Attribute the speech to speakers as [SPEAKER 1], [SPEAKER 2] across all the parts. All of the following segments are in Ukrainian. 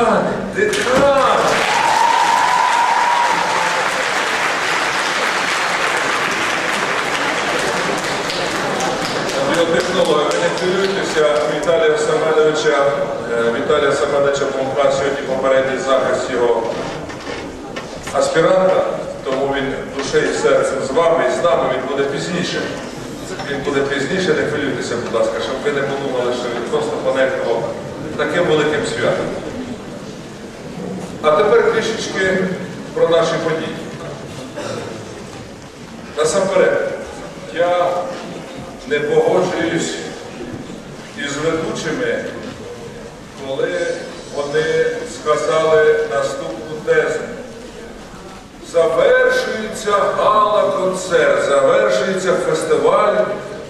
[SPEAKER 1] Декани, декани. Біотехнологи, ви не хвилюйтеся, Віталія Семеновича, е, Віталія Семеновича Помка сьогодні попередній захист його аспіранта, тому він душею і серцем з вами і з нами він буде пізніше. Він буде пізніше, не хвилюйтеся, будь ласка, щоб ви не подумали, що він просто понехав таким великим святом. А тепер трішечки про наші події. Насамперед, я не погоджуюсь із ведучими, коли вони сказали наступну тезу. Завершується гала-концерт, завершується фестиваль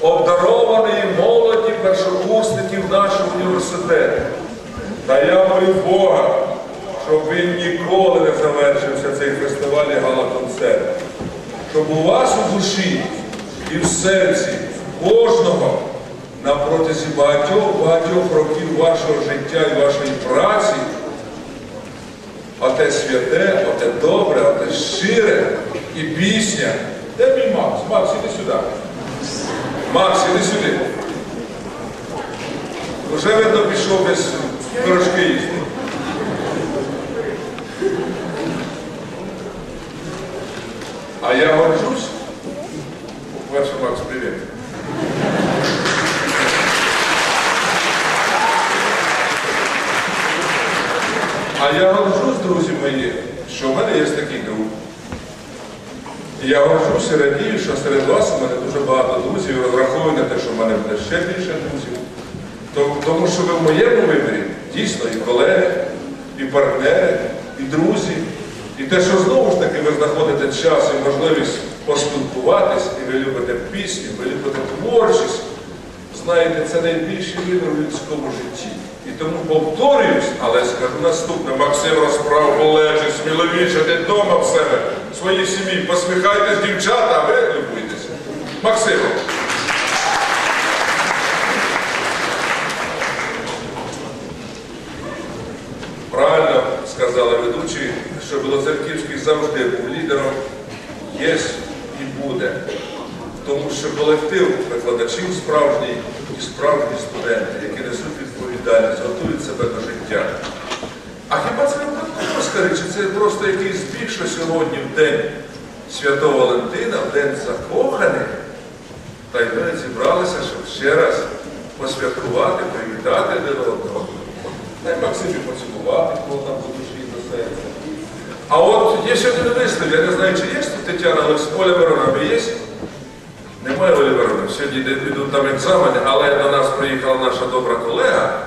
[SPEAKER 1] обдарованої молоді першокурсників нашого університету. Та я молю Бога, щоб він ніколи не завершився цей фестиваль гала-концерт. Щоб у вас у душі і в серці кожного на протязі багатьох-багатьох років вашого життя і вашої праці Оте святе, оте добре, оте щире і пісня. Де мій Макс? Макс, іди сюди. Макс, іди сюди. Уже видно пішов десь пирожки їсти. Я горжусь. Макс, привіт. А я горжусь, друзі мої, що в мене є такий друг. Я горжусь і радію, що серед вас у мене дуже багато друзів, і розраховую на те, що в мене буде ще більше друзів. Тому що ви в моєму виборі дійсно і колеги, і партнери, і друзі. І те, що знову ж таки ви знаходите час і можливість поспілкуватись, і ви любите пісню, ви любите творчість, знаєте, це найбільший вибір в людському житті. І тому повторююсь, але скажу наступне, Максим розправ полежить, сміловіше, ти вдома в себе, в своїй сім'ї, посміхайтесь, дівчата, а ви любуйтеся. Максим. Правильно сказали ведучі, що Білоцерківський завжди був лідером, є і буде. Тому що колектив викладачів справжній і справжні студенти, які несуть відповідальність, готують себе до життя. А хіба це не чи це просто якийсь що сьогодні в день Святого Валентина, в день закоханих, та й ми зібралися, щоб ще раз посвяткувати, привітати один одного. Та й Максимі поцілувати, кого там по душі до. А от є ще один вислів, я не знаю, чи є тут Тетяна Олексій- Оля Миронова, є? Немає Олі Миронов, сьогодні йдуть там екзамени, але до нас приїхала наша добра колега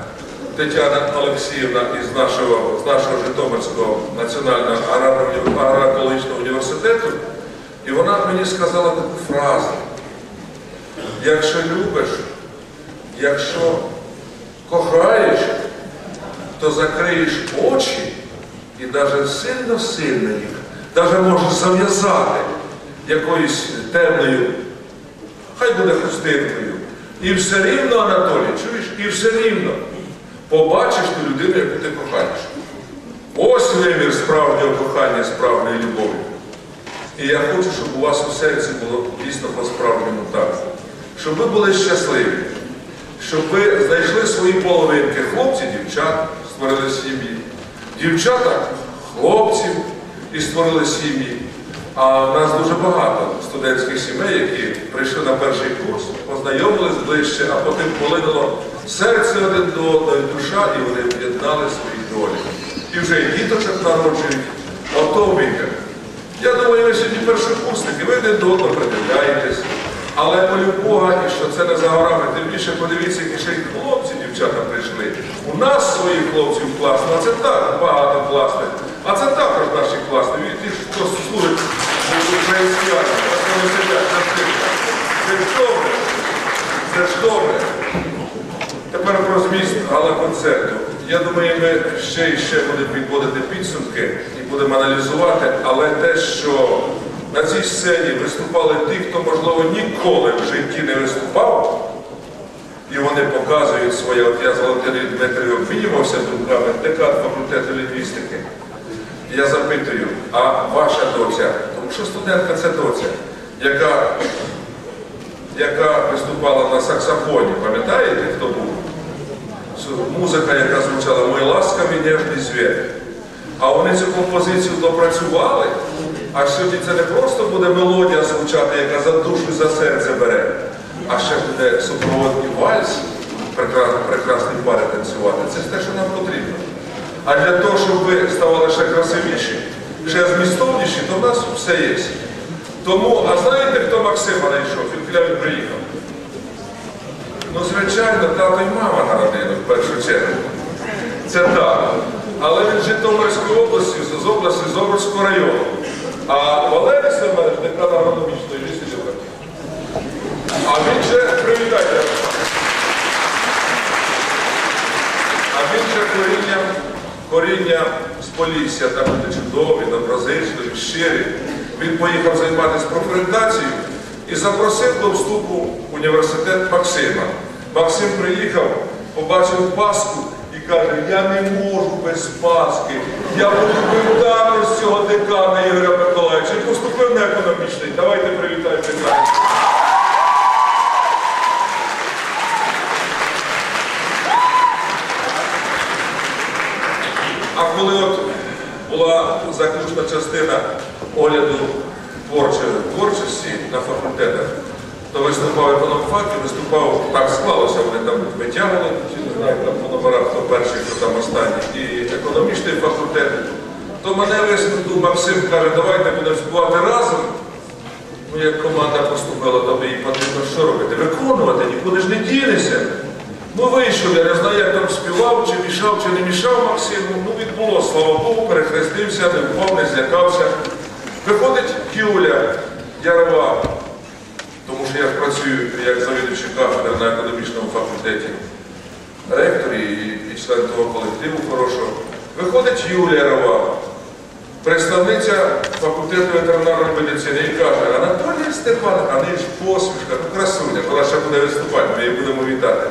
[SPEAKER 1] Тетяна Олексіївна із нашого, з нашого Житомирського національного агроекологічного університету. І вона мені сказала таку фразу. Якщо любиш, якщо кохаєш, то закриєш очі і навіть сильно-сильно їх, навіть можеш зав'язати якоюсь темною, хай буде хустинкою. І все рівно, Анатолій, чуєш, і все рівно побачиш ту людину, яку ти кохаєш. Ось вимір справжнього кохання, справжньої любові. І я хочу, щоб у вас у серці було дійсно по-справжньому так. Щоб ви були щасливі, щоб ви знайшли свої половинки, хлопці, дівчат, створили сім'ї, дівчата, хлопців і створили сім'ї. А в нас дуже багато студентських сімей, які прийшли на перший курс, познайомились ближче, а потім полинуло серце один до одного, і душа, і вони об'єднали свої долі. І вже і діточок народжують. Ото віка. Я думаю, ви сьогодні першокурсники, ви не довго придивляєтесь. Але молю Бога, і що це не за горами. Тим більше подивіться, які ще хлопці, дівчата прийшли. У нас своїх хлопців класно, а це так багато класних. А це також наші класні. Від тих, хто служить українській армії, ось вони сидять на тихо. Це ж добре. Це ж добре. Тепер про зміст гала-концерту. я думаю, ми ще і ще будемо підводити підсумки і будемо аналізувати, але те, що на цій сцені виступали ті, хто, можливо, ніколи в житті не виступав, і вони показують своє, от я з Валентиною Дмитрією обмінювався думками, декан факультету лінгвістики. Я запитую, а ваша доця, тому що студентка це доця, яка, яка виступала на саксофоні, пам'ятаєте, хто був? Музика, яка звучала Мой ласкавий ніжний звір. А вони цю композицію допрацювали, а сьогодні це не просто буде мелодія звучати, яка за душу і за серце бере, а ще буде супроводний вальс, прекрасний, пари танцювати. Це ж те, що нам потрібно. А для того, щоб ви ставали ще красивіші, ще змістовніші, то в нас все є. Тому, а знаєте, хто Максима знайшов? Він він приїхав? Ну, звичайно, тато і мама на родину в першу чергу. Це так. Але він Житомирської області, з області, з Обрського району. А Валерій Семенович, декан агрономічної А він же, привітайте. А він же коріння, коріння з Полісся, там люди чудові, доброзичливі, щирі. Він поїхав займатися профорієнтацією і запросив до вступу в університет Максима. Максим приїхав, побачив Пасху і каже, я не можу без Пасхи. Я буду вивтару з цього декана Ігоря Миколаївича. І поступив на економічний. Давайте привітаємо коли була заключна частина огляду творчості на факультетах, то виступав економфак і виступав, так склалося, вони там витягували, чи не знаю, там по номерах, хто перший, хто там останній, і економічний факультет. То мене висновку Максим каже, давайте будемо співати разом. Ну, як команда поступила, то їй потрібно що робити? Виконувати, нікуди ж не дінешся. Ну вийшов, я не знаю, як там співав, чи мішав, чи не мішав Максиму. Ну відбуло, слава Богу, перехрестився, не впав, не злякався. Виходить Юля Ярова, тому що я працюю як завідуючий кафедри на економічному факультеті, ректор і, і член того колективу хорошого. Виходить Юлія Ярова, представниця факультету ветеринарної медицини і каже, Анатолій Степан, а не ж посмішка, ну красуня, вона ще буде виступати, ми її будемо вітати.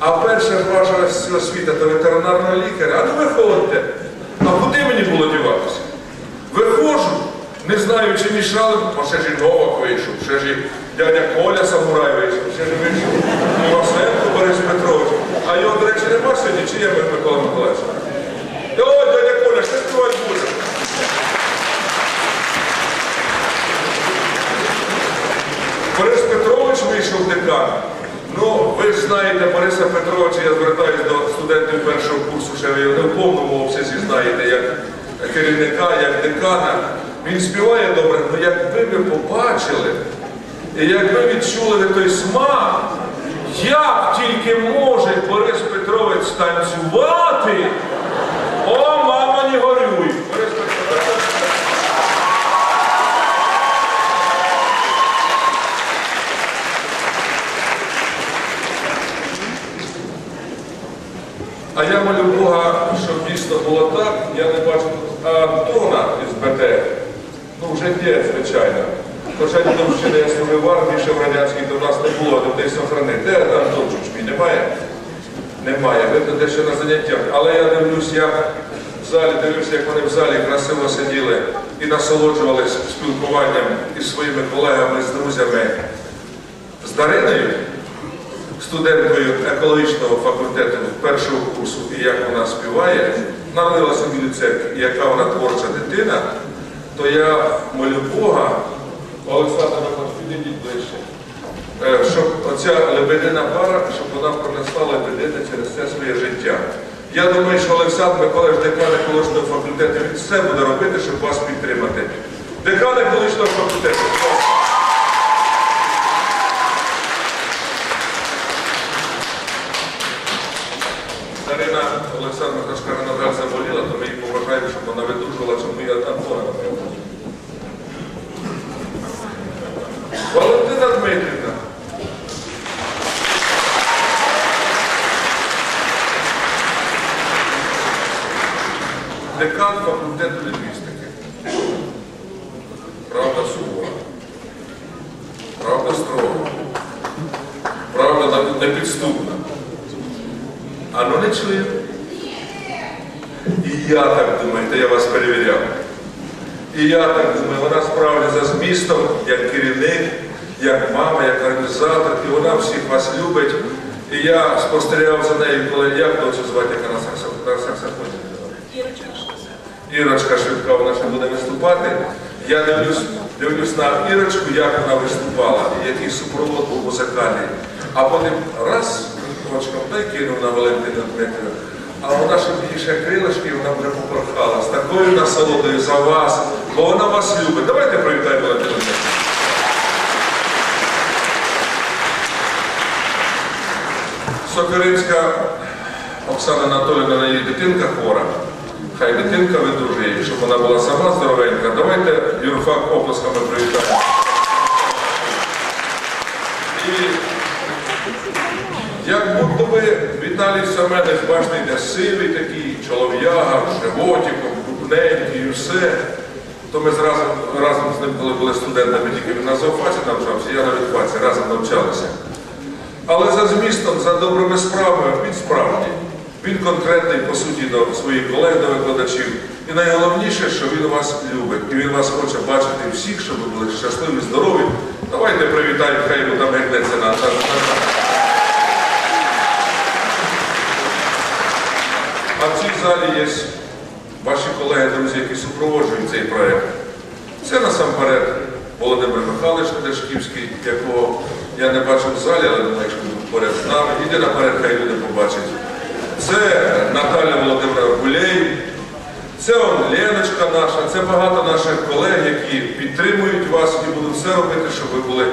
[SPEAKER 1] А перша ж ваша освіта то ветеринарного лікаря, а ну виходьте. А куди мені було діватися? Виходжу, не знаю, чи мішали, а ще ж і Новак вийшов, ще ж і дядя Коля Самурай вийшов, ще ж і вийшов Васенко Борис Петрович. А його, до речі, нема сьогодні, чи є Микола Миколаївич? О, дядя Коля, що співати буде? Борис Петрович вийшов декан. Ну, ви ж знаєте Бориса Петровича, я звертаюся до студентів першого курсу, ще ви його не в повному обсязі знаєте, як керівника, як декана. Він співає добре, але якби ви побачили, і якби відчули той смак, як тільки може Борис Петрович танцювати, о, мама, не горюй. Борис Петрович. А я молю Бога, щоб дійсно було так. Я не бачу тут Антона із БТ. Ну вже є, звичайно. Хоча Дідовщини я служив в армії, ще в радянській до нас не було, де десь охранити. Де Антон Чучмій? Немає? Немає. Видно, де ще на заняттях. Але я дивлюсь, як в залі, дивлюся, як вони в залі красиво сиділи і насолоджувалися спілкуванням із своїми колегами, з друзями. З Дариною, студенткою екологічного факультету першого курсу, і як вона співає, народилася в Білій церкві, і яка вона творча дитина, то я молю Бога, Олександр, підійдіть ближче, е, щоб оця лебедина пара, щоб вона пронесла лебедини через все своє життя. Я думаю, що Олександр Миколаївич, декан екологічного факультету, він все буде робити, щоб вас підтримати. Декан екологічного факультету. Старина Олександра Хашкара на Кашкарина заболіла, то ми поважаємо, щоб вона видужила, щоб я там була. Валентина Дмитрівна. І я так думаю, та я вас перевіряв. І я так думаю, вона справді за змістом, як керівник, як мама, як організатор, і вона всіх вас любить. І я спостерігав за нею, коли як дочу звати, яка на саксофоні. Ірочка Швидка, вона ще буде виступати. Я дивлюсь, дивлюсь на Ірочку, як вона виступала, і який супровод був музикальний. А потім раз, та й кинув на Валентину Дмитрівну. А вона ще крилишки, і вона вже попорхала з такою насолодою за вас, бо вона вас любить. Давайте привітаємо Валентину Дмитрівну. Сокиринська Оксана Анатолійовна, на її дитинка хвора. Хай дитинка видужує, щоб вона була сама здоровенька. Давайте юрфак оплесками привітаємо. І як будто би Віталій Семенович, бачите, йде сивий такий, чолов'яга, животиком, крупненький і все. То ми зразу, разом з ним, коли були студентами, тільки він на зоофаці навчався, я на відфаці, разом навчалися. Але за змістом, за добрими справами він справді. Він конкретний, по суті, до своїх колег, до викладачів. І найголовніше, що він вас любить. І він вас хоче бачити всіх, щоб ви були щасливі, здорові. Давайте привітаємо, хай йому там гекнеться на, на, на. А в цій залі є ваші колеги, друзі, які супроводжують цей проєкт. Це насамперед Володимир Михайлович Недашківський, якого я не бачив в залі, але думаю, якщо він поряд з нами, іде наперед, хай люди побачать. Це Наталя Володимира Гулєй, це он Леночка наша, це багато наших колег, які підтримують вас і будуть все робити, щоб ви були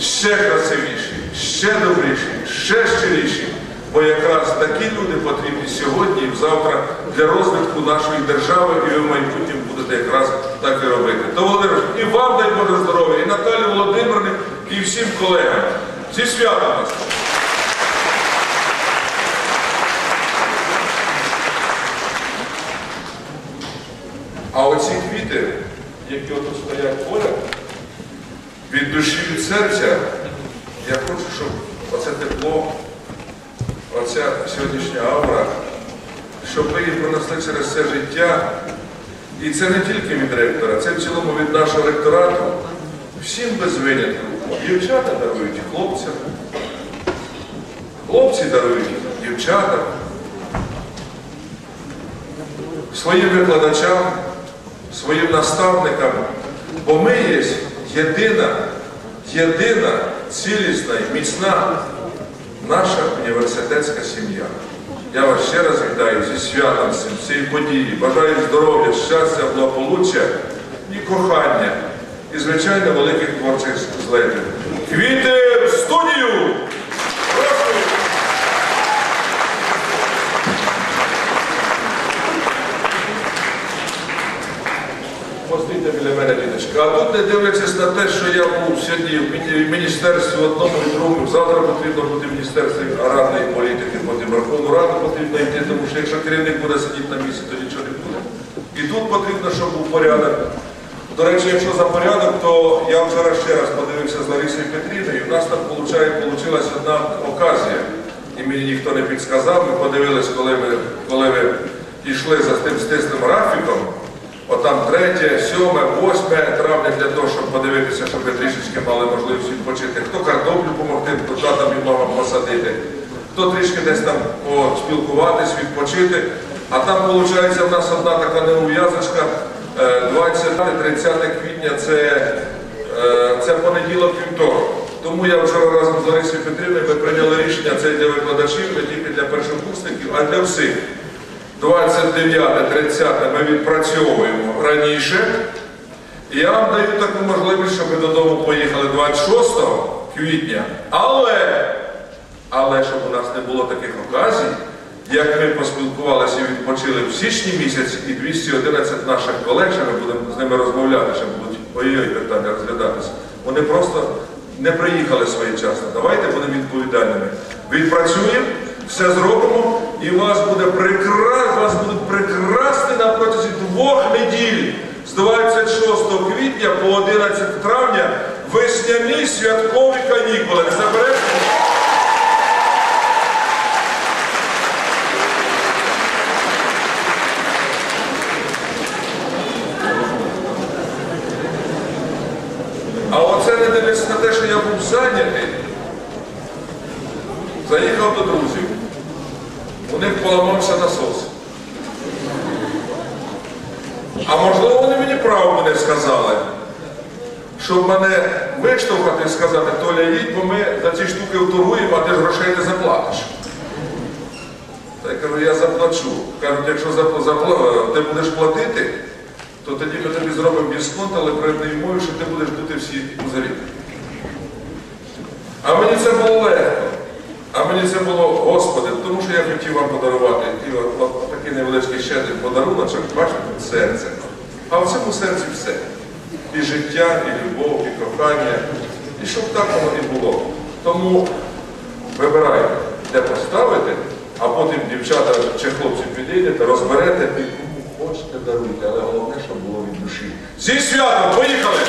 [SPEAKER 1] ще красивіші, ще добріші, ще щиріші. Бо якраз такі люди потрібні сьогодні і завтра для розвитку нашої держави, і ви в майбутньому будете якраз так і робити. То Володимир, і вам дай Боже здоров'я, і Наталі Володимирівні, і всім колегам. Зі святом вас! А оці квіти, які отут стоять поряд, від душі, від серця, я хочу, щоб оце тепло, оця сьогоднішня аура, щоб ви її пронесли через це життя. І це не тільки від ректора, це в цілому від нашого ректорату. Всім без винятку. Дівчата дарують хлопцям, хлопці дарують дівчатам, своїм викладачам, своїм наставникам, бо ми є єдина, єдина, цілісна і міцна наша університетська сім'я. Я вас ще раз вітаю зі святом з цієї події. Бажаю здоров'я, щастя, благополуччя і кохання, і, звичайно, великих творчих злетів. Квіти А тут не дивлячись на те, що я був сьогодні в міністерстві одному і другому. Завтра потрібно бути в міністерстві аграрної політики, потім Верховну Раду потрібно йти, тому що якщо керівник буде сидіти на місці, то нічого не буде. І тут потрібно, щоб був порядок. До речі, якщо за порядок, то я вчора ще раз подивився з Ларисою Петрівною, і в нас там вийшла одна оказія. І мені ніхто не підсказав, ми подивились, коли ми, коли ви йшли за тим стислим графіком, Отам 3, 7, 8 травня для того, щоб подивитися, щоб ви трішечки мали можливість відпочити. Хто картоплю допомогти, хто там і мама посадити, хто трішки десь там поспілкуватись, відпочити. А там, виходить, в нас одна така неув'язочка, 20-30 квітня це, е, це понеділок вівторок. Тому я вчора разом з Ларисою Петрівною ми прийняли рішення це для викладачів, не тільки для першокурсників, а для всіх. 29-30 ми відпрацьовуємо раніше. Я вам даю таку можливість, щоб ви додому поїхали 26 квітня. Але, але щоб у нас не було таких оказій, як ми поспілкувалися і відпочили в січні місяці, і 211 наших колег, ще ми будемо з ними розмовляти, ще будуть ой-ой питання розглядатися. Вони просто не приїхали своєчасно. Давайте будемо відповідальними. Відпрацюємо, все зробимо. І вас буде прекра... вас будуть прекрасні на протязі двох неділь з 26 квітня по 11 травня весняні святкові канікули. Не заберете? А оце не дивлячись на те, що я був зайнятий, заїхав до друзів. Них поламався насос. А можливо, вони мені правду не сказали, щоб мене виштовхати і сказати, Толя, їдь, бо ми за ці штуки вторгуємо, а ти ж грошей не заплатиш. Та я кажу, я заплачу. Кажуть, якщо запла- запла- ти будеш платити, то тоді ми тобі зробимо дисконт, але при одній умові, що ти будеш дути всі пузарі. А мені це було легко. А мені це було, Господи, тому що я хотів вам подарувати і такий невеличкий щедрий подаруночок, бачите, серце. А в цьому серці все. І життя, і любов, і кохання. І щоб так воно і було. Тому вибирайте, де поставити, а потім дівчата чи хлопці підійдете, розберете і кому хочете даруйте, але головне, щоб було від душі. Зі святом, поїхали!